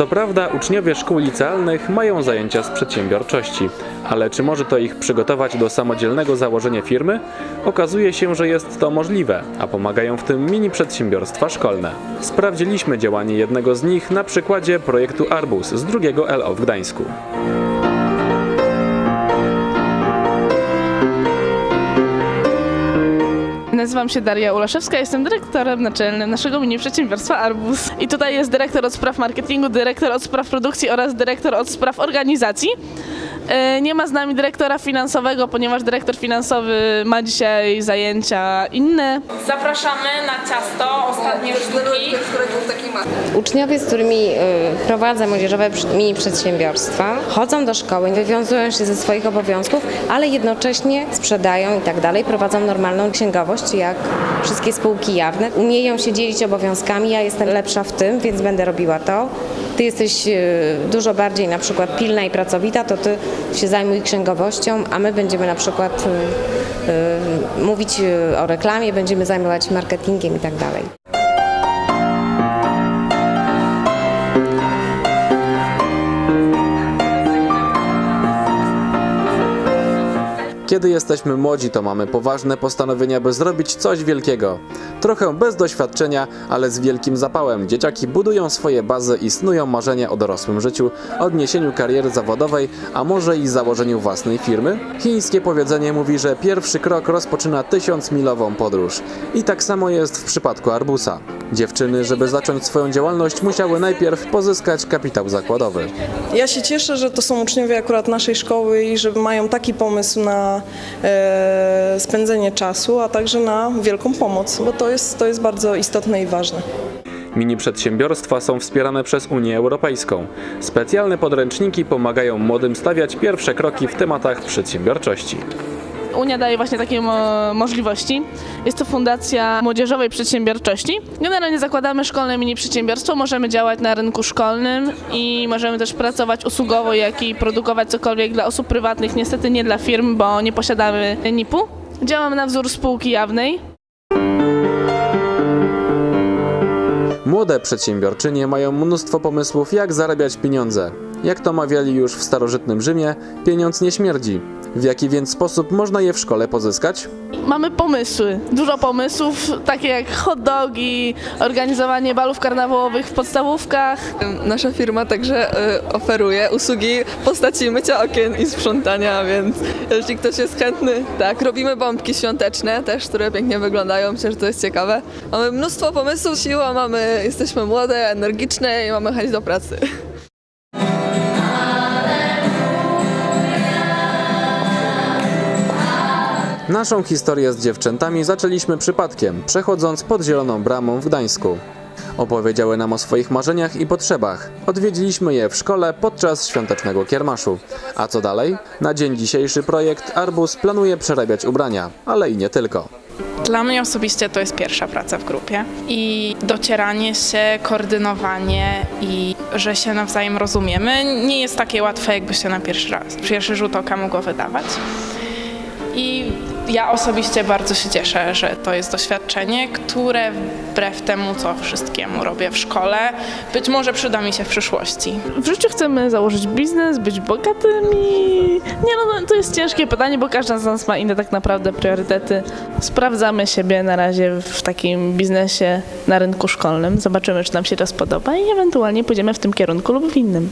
Co prawda uczniowie szkół licealnych mają zajęcia z przedsiębiorczości, ale czy może to ich przygotować do samodzielnego założenia firmy? Okazuje się, że jest to możliwe, a pomagają w tym mini przedsiębiorstwa szkolne. Sprawdziliśmy działanie jednego z nich na przykładzie projektu Arbus z drugiego LO w Gdańsku. Nazywam się Daria Ulaszewska, jestem dyrektorem naczelnym naszego mini przedsiębiorstwa Arbus. I tutaj jest dyrektor od spraw marketingu, dyrektor od spraw produkcji oraz dyrektor od spraw organizacji. E, Nie ma z nami dyrektora finansowego, ponieważ dyrektor finansowy ma dzisiaj zajęcia inne. Zapraszamy na ciasto, ostatnie sztuki. Uczniowie, z którymi y, prowadzę młodzieżowe mini przedsiębiorstwa, chodzą do szkoły, wywiązują się ze swoich obowiązków, ale jednocześnie sprzedają i tak dalej, prowadzą normalną księgowość, jak wszystkie spółki jawne. Umieją się dzielić obowiązkami, ja jestem lepsza w tym, więc będę robiła to. Ty jesteś y, dużo bardziej na przykład pilna i pracowita, to ty się zajmuj księgowością, a my będziemy na przykład y, y, mówić y, o reklamie, będziemy zajmować marketingiem i tak dalej. Kiedy jesteśmy młodzi, to mamy poważne postanowienia, by zrobić coś wielkiego. Trochę bez doświadczenia, ale z wielkim zapałem. Dzieciaki budują swoje bazy i snują marzenia o dorosłym życiu, odniesieniu kariery zawodowej, a może i założeniu własnej firmy? Chińskie powiedzenie mówi, że pierwszy krok rozpoczyna tysiącmilową podróż. I tak samo jest w przypadku Arbusa. Dziewczyny, żeby zacząć swoją działalność, musiały najpierw pozyskać kapitał zakładowy. Ja się cieszę, że to są uczniowie akurat naszej szkoły i że mają taki pomysł na e, spędzenie czasu, a także na wielką pomoc, bo to jest, to jest bardzo istotne i ważne. Mini przedsiębiorstwa są wspierane przez Unię Europejską. Specjalne podręczniki pomagają młodym stawiać pierwsze kroki w tematach przedsiębiorczości. Unia daje właśnie takie mo- możliwości. Jest to Fundacja Młodzieżowej Przedsiębiorczości. Generalnie zakładamy szkolne mini przedsiębiorstwo, możemy działać na rynku szkolnym i możemy też pracować usługowo, jak i produkować cokolwiek dla osób prywatnych, niestety nie dla firm, bo nie posiadamy NIP-u. Działamy na wzór spółki jawnej. Młode przedsiębiorczynie mają mnóstwo pomysłów, jak zarabiać pieniądze. Jak to mawiali już w starożytnym Rzymie, pieniądz nie śmierdzi. W jaki więc sposób można je w szkole pozyskać? Mamy pomysły, dużo pomysłów, takie jak hot dogi, organizowanie balów karnawałowych w podstawówkach. Nasza firma także y, oferuje usługi w postaci mycia okien i sprzątania, więc jeśli ktoś jest chętny, tak, robimy bombki świąteczne też, które pięknie wyglądają, myślę, że to jest ciekawe. Mamy mnóstwo pomysłów, siła mamy, jesteśmy młode, energiczne i mamy chęć do pracy. Naszą historię z dziewczętami zaczęliśmy przypadkiem, przechodząc pod Zieloną Bramą w Gdańsku. Opowiedziały nam o swoich marzeniach i potrzebach. Odwiedziliśmy je w szkole podczas świątecznego kiermaszu. A co dalej? Na dzień dzisiejszy projekt Arbus planuje przerabiać ubrania, ale i nie tylko. Dla mnie osobiście to jest pierwsza praca w grupie i docieranie się, koordynowanie i że się nawzajem rozumiemy nie jest takie łatwe, jakby się na pierwszy raz, pierwszy rzut oka mogło wydawać. I ja osobiście bardzo się cieszę, że to jest doświadczenie, które wbrew temu, co wszystkiemu robię w szkole, być może przyda mi się w przyszłości. W życiu chcemy założyć biznes, być bogatymi. Nie no, to jest ciężkie pytanie, bo każda z nas ma inne tak naprawdę priorytety. Sprawdzamy siebie na razie w takim biznesie na rynku szkolnym. Zobaczymy, czy nam się to spodoba i ewentualnie pójdziemy w tym kierunku lub w innym.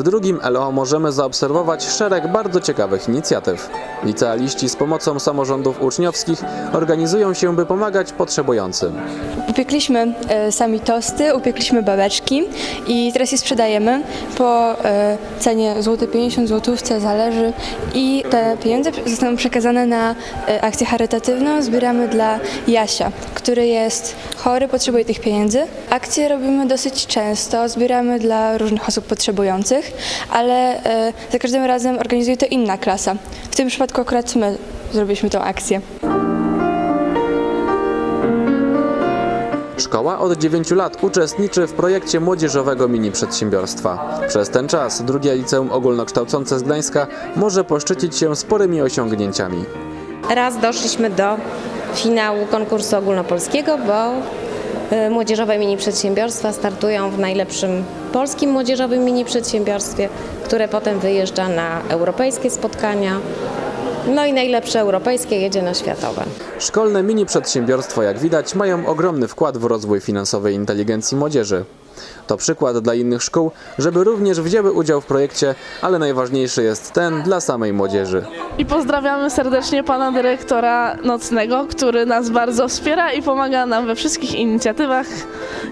W drugim LO możemy zaobserwować szereg bardzo ciekawych inicjatyw. Licealiści z pomocą samorządów uczniowskich organizują się, by pomagać potrzebującym. Upiekliśmy e, sami tosty, upiekliśmy babeczki i teraz je sprzedajemy po e, cenie złote 50 złotówce zależy i te pieniądze zostaną przekazane na e, akcję charytatywną. Zbieramy dla Jasia, który jest chory, potrzebuje tych pieniędzy. Akcje robimy dosyć często, zbieramy dla różnych osób potrzebujących, ale e, za każdym razem organizuje to inna klasa. W tym przypadku akurat my zrobiliśmy tą akcję. Szkoła od 9 lat uczestniczy w projekcie młodzieżowego mini przedsiębiorstwa. Przez ten czas drugie liceum ogólnokształcące z Gdańska może poszczycić się sporymi osiągnięciami. Raz doszliśmy do finału konkursu ogólnopolskiego, bo e, młodzieżowe mini przedsiębiorstwa startują w najlepszym polskim młodzieżowym mini przedsiębiorstwie, które potem wyjeżdża na europejskie spotkania. No i najlepsze europejskie jedzie na światowe. Szkolne mini przedsiębiorstwa, jak widać, mają ogromny wkład w rozwój finansowej inteligencji młodzieży. To przykład dla innych szkół, żeby również wzięły udział w projekcie, ale najważniejszy jest ten dla samej młodzieży. I pozdrawiamy serdecznie pana dyrektora nocnego, który nas bardzo wspiera i pomaga nam we wszystkich inicjatywach.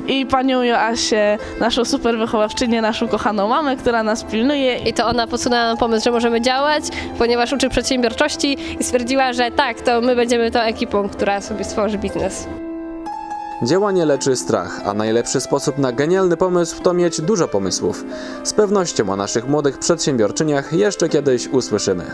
I panią Joasię, naszą super wychowawczynię, naszą kochaną mamę, która nas pilnuje. I to ona podsunęła nam pomysł, że możemy działać, ponieważ uczy przedsiębiorczości i stwierdziła, że tak, to my będziemy tą ekipą, która sobie stworzy biznes. Działanie leczy strach, a najlepszy sposób na genialny pomysł to mieć dużo pomysłów. Z pewnością o naszych młodych przedsiębiorczyniach jeszcze kiedyś usłyszymy.